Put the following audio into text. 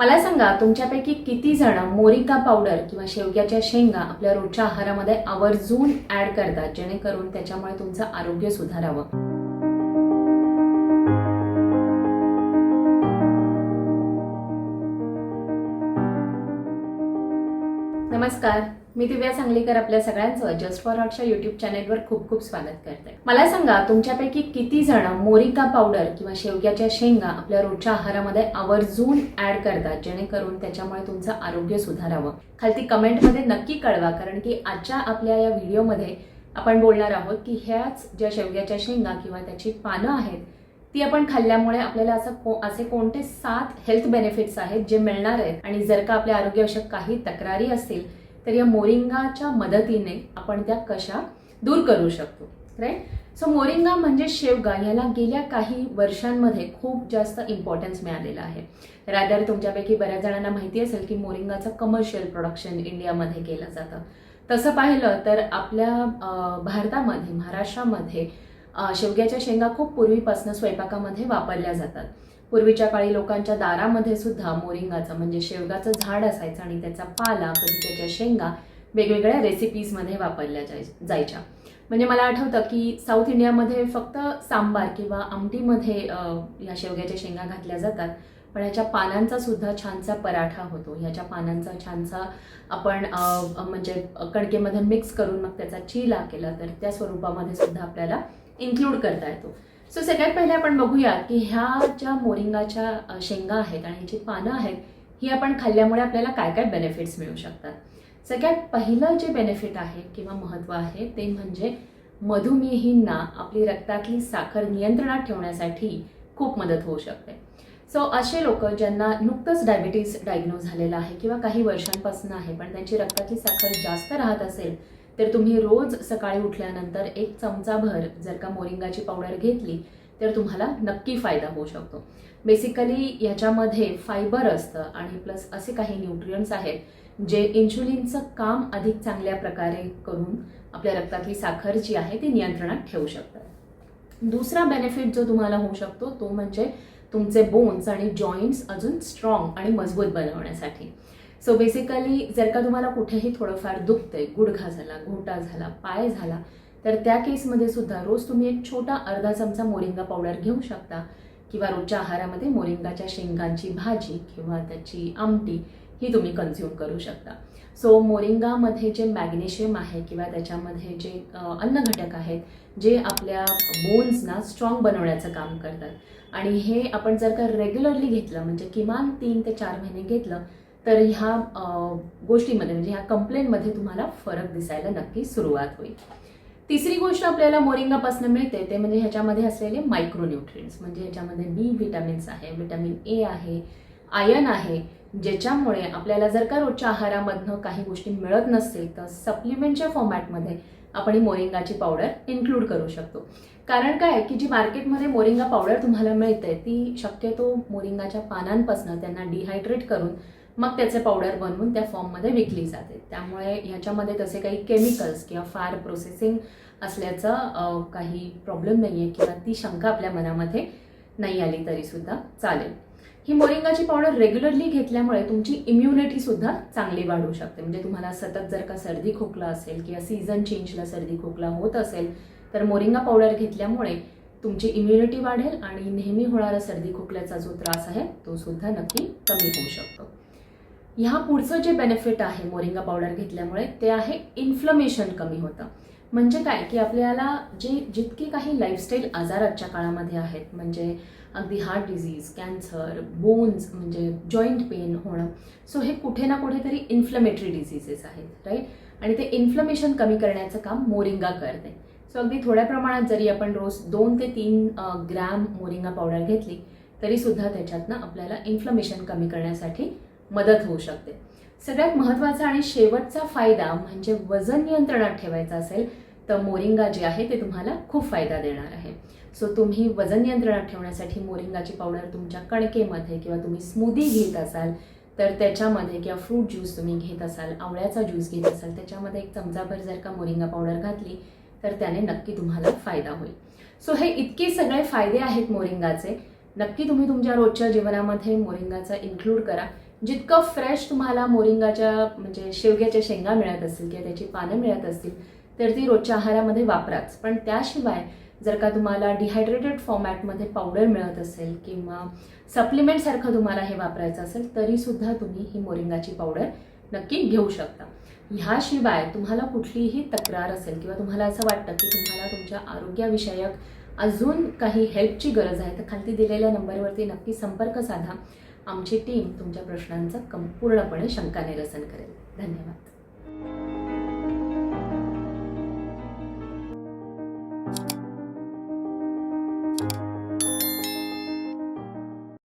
मला सांगा तुमच्यापैकी किती जण मोरिका पावडर किंवा शेवग्याच्या शेंगा आपल्या रोजच्या आहारामध्ये आवर्जून ऍड करतात जेणेकरून त्याच्यामुळे तुमचं आरोग्य सुधारावं? नमस्कार. मी दिव्या सांगलीकर आपल्या सगळ्यांचं जस्ट फॉर हॉटच्या युट्यूब चॅनेलवर खूप खूप स्वागत करते. मला सांगा तुमच्यापैकी किती जण मोरिका पावडर किंवा शेवग्याच्या शेंगा आपल्या रोजच्या आहारामध्ये आवर्जून ऍड करतात जेणेकरून त्याच्यामुळे तुमचं आरोग्य सुधारावं? खालती कमेंटमध्ये नक्की कळवा कारण की आजच्या आपल्या या व्हिडिओमध्ये आपण बोलणार आहोत की ह्याच ज्या शेवग्याच्या शेंगा किंवा त्याची पानं आहेत ती आपण खाल्ल्यामुळे आपल्याला असं को असे कोणते सात हेल्थ बेनिफिट्स आहेत जे मिळणार आहेत? आणि जर का आपल्या आरोग्याविषयक काही तक्रारी असतील तर या मोरिंगाच्या मदतीने आपण त्या कशा दूर करू शकतो राईट सो मोरिंगा म्हणजे शेवगा ह्याला गेल्या काही वर्षांमध्ये खूप जास्त इम्पॉर्टन्स मिळालेला आहे. रादर तुमच्यापैकी बऱ्याच जणांना माहिती असेल की मोरिंगाचं कमर्शियल प्रोडक्शन इंडियामध्ये केलं जातं. तसं पाहिलं तर आपल्या भारतामध्ये महाराष्ट्रामध्ये शेवग्याच्या शेंगा खूप पूर्वीपासून स्वयंपाकामध्ये वापरल्या जातात. पूर्वीच्या काळी लोकांच्या दारामध्ये सुद्धा मोरिंगाचं म्हणजे शेवगाचं झाड असायचं आणि त्याचा पाला कधी त्याच्या शेंगा वेगवेगळ्या रेसिपीजमध्ये वापरल्या जाय जायच्या. म्हणजे मला आठवतं की साऊथ इंडियामध्ये फक्त सांबार किंवा आमटीमध्ये ह्या या शेवग्याच्या शेंगा घातल्या जातात पण ह्याच्या पानांचा सुद्धा छानसा पराठा होतो. ह्याच्या पानांचा छानसा आपण म्हणजे कणकेमध्ये मिक्स करून मग त्याचा चिला केला तर त्या स्वरूपामध्ये सुद्धा आपल्याला इन्क्लूड करता येतो. सो सगळ्यात पहिले आपण बघूया की ह्या ज्या मोरिंगाच्या शेंगा आहेत आणि ह्याची पानं आहेत ही आपण खाल्ल्यामुळे आपल्याला काय काय बेनिफिट्स मिळू शकतात? सगळ्यात पहिलं जे बेनिफिट आहे किंवा महत्त्व आहे ते म्हणजे मधुमेहींना आपली रक्तातली साखर नियंत्रणात ठेवण्यासाठी खूप मदत होऊ शकते. सो असे लोक ज्यांना नुकतंच डायबिटीज डायग्नोज झालेला आहे किंवा काही वर्षांपासून आहे पण त्यांची रक्तातली साखर जास्त राहत असेल तर तुम्ही रोज सकाळी उठल्यानंतर एक चमचाभर जर का मोरिंगाची पावडर घेतली तर तुम्हाला नक्की फायदा होऊ शकतो. बेसिकली याच्यामध्ये फायबर असतं आणि प्लस असे काही न्यूट्रियंट्स आहेत जे इन्शुलिनचं काम अधिक चांगल्या प्रकारे करून आपल्या रक्तातली साखर जी आहे ती नियंत्रणात ठेवू शकतात. दुसरा बेनिफिट जो तुम्हाला होऊ शकतो तो म्हणजे तुमचे बोन्स आणि जॉईंट्स अजून स्ट्रॉंग आणि मजबूत बनवण्यासाठी. सो बेसिकली जर का तुम्हाला कुठेही थोडंफार दुखतंय गुडघा झाला घोटा झाला पाय झाला तर त्या केसमध्ये सुद्धा रोज तुम्ही एक छोटा अर्धा चमचा मोरिंगा पावडर घेऊ शकता किंवा रोजच्या आहारामध्ये मोरिंगाच्या शेंगांची भाजी किंवा त्याची आमटी ही तुम्ही कन्झ्युम करू शकता. सो मोरिंगामध्ये जे मॅग्नेशियम आहे किंवा त्याच्यामध्ये जे अन्न घटक आहेत जे आपल्या बोन्सना स्ट्रॉंग बनवण्याचं काम करतात. आणि हे आपण जर का रेग्युलरली घेतलं म्हणजे किमान तीन ते चार महिने घेतलं तर ह्या गोष्टीमध्ये म्हणजे ह्या कंप्लेंटमध्ये तुम्हाला फरक दिसायला नक्की सुरुवात होईल. तिसरी गोष्ट आपल्याला मोरिंगापासून मिळते ते म्हणजे ह्याच्यामध्ये असलेले मायक्रोन्युट्रियन्ट्स म्हणजे ह्याच्यामध्ये बी व्हिटॅमिन्स आहे व्हिटॅमिन ए आहे आयन आहे ज्याच्यामुळे आपल्याला जर का रोजच्या आहारामधनं काही गोष्टी मिळत नसतील तर सप्लिमेंटच्या फॉर्मॅटमध्ये आपण ही मोरिंगाची पावडर इन्क्लूड करू शकतो. कारण काय की जी मार्केटमध्ये मोरिंगा पावडर तुम्हाला मिळते ती शक्यतो मोरिंगाच्या पानांपासून त्यांना डिहायड्रेट करून मग त्याचे पावडर बनवून त्या फॉर्ममध्ये विकली जाते. त्यामुळे ह्याच्यामध्ये तसे काही केमिकल्स किंवा फार प्रोसेसिंग असल्याचं काही प्रॉब्लेम नाही आहे किंवा ती शंका आपल्या मनामध्ये नाही आली तरीसुद्धा चालेल. ही मोरिंगाची पावडर रेग्युलरली घेतल्यामुळे तुमची इम्युनिटीसुद्धा चांगली वाढू शकते. म्हणजे तुम्हाला सतत जर का सर्दी खोकला असेल किंवा सीझन चेंजला सर्दी खोकला होत असेल तर मोरिंगा पावडर घेतल्यामुळे तुमची इम्युनिटी वाढेल आणि नेहमी होणारा सर्दी खोकल्याचा जो त्रास आहे तो सुद्धा नक्की कमी होऊ शकतो. ह्या पुढचं जे बेनिफिट आहे मोरिंगा पावडर घेतल्यामुळे ते आहे इन्फ्लमेशन कमी होतं. म्हणजे काय? की आपल्याला जे जितके काही लाईफस्टाईल आजार आजच्या काळामध्ये आहेत म्हणजे अगदी हार्ट डिझीज कॅन्सर बोन्स म्हणजे जॉईंट पेन होणं सो हे कुठे ना कुठेतरी इन्फ्लमेटरी डिझिजेस आहेत राईट आणि ते इन्फ्लमेशन कमी करण्याचं काम मोरिंगा करते. सो अगदी थोड्या प्रमाणात जरी आपण रोज दोन ते तीन ग्रॅम मोरिंगा पावडर घेतली तरीसुद्धा त्याच्यातनं आपल्याला इन्फ्लमेशन कमी करण्यासाठी मदत होऊ शकते. सगळ्यात महत्त्वाचा आणि शेवटचा फायदा म्हणजे वजन नियंत्रणात ठेवायचं असेल तर मोरिंगा जे आहे ते तुम्हाला खूप फायदा देणार आहे. सो तुम्ही वजन नियंत्रणात ठेवण्यासाठी मोरिंगाची पावडर तुमच्या कणकेमध्ये किंवा तुम्ही स्मूदी घेत असाल तर त्याच्यामध्ये किंवा फ्रूट ज्यूस तुम्ही घेत असाल आवळ्याचा ज्यूस घेत असाल त्याच्यामध्ये एक चमचाभर जर का मोरिंगा पावडर घातली तर त्याने नक्की तुम्हाला फायदा होईल. सो हे इतके सगळे फायदे आहेत मोरिंगाचे. नक्की तुम्ही तुमच्या रोजच्या जीवनामध्ये मोरिंगाचा इन्क्लूड करा. जितकं फ्रेश तुम्हाला मोरिंगाच्या म्हणजे शेवग्याच्या शेंगा मिळत असतील किंवा त्याची पानं मिळत असतील तर ती रोजच्या आहारामध्ये वापराच. पण त्याशिवाय जर का तुम्हाला डिहायड्रेटेड फॉर्मॅटमध्ये पावडर मिळत असेल किंवा सप्लिमेंटसारखं तुम्हाला हे वापरायचं असेल तरीसुद्धा तुम्ही ही मोरिंगाची पावडर नक्की घेऊ शकता. ह्याशिवाय तुम्हाला कुठलीही तक्रार असेल किंवा तुम्हाला असं वाटतं की तुम्हाला तुमच्या आरोग्यविषयक अजून काही हेल्पची गरज आहे तर खालती दिलेल्या नंबरवरती नक्की संपर्क साधा. आमची टीम तुमच्या प्रश्नांचं पूर्णपणे शंका निरसन करेल. धन्यवाद.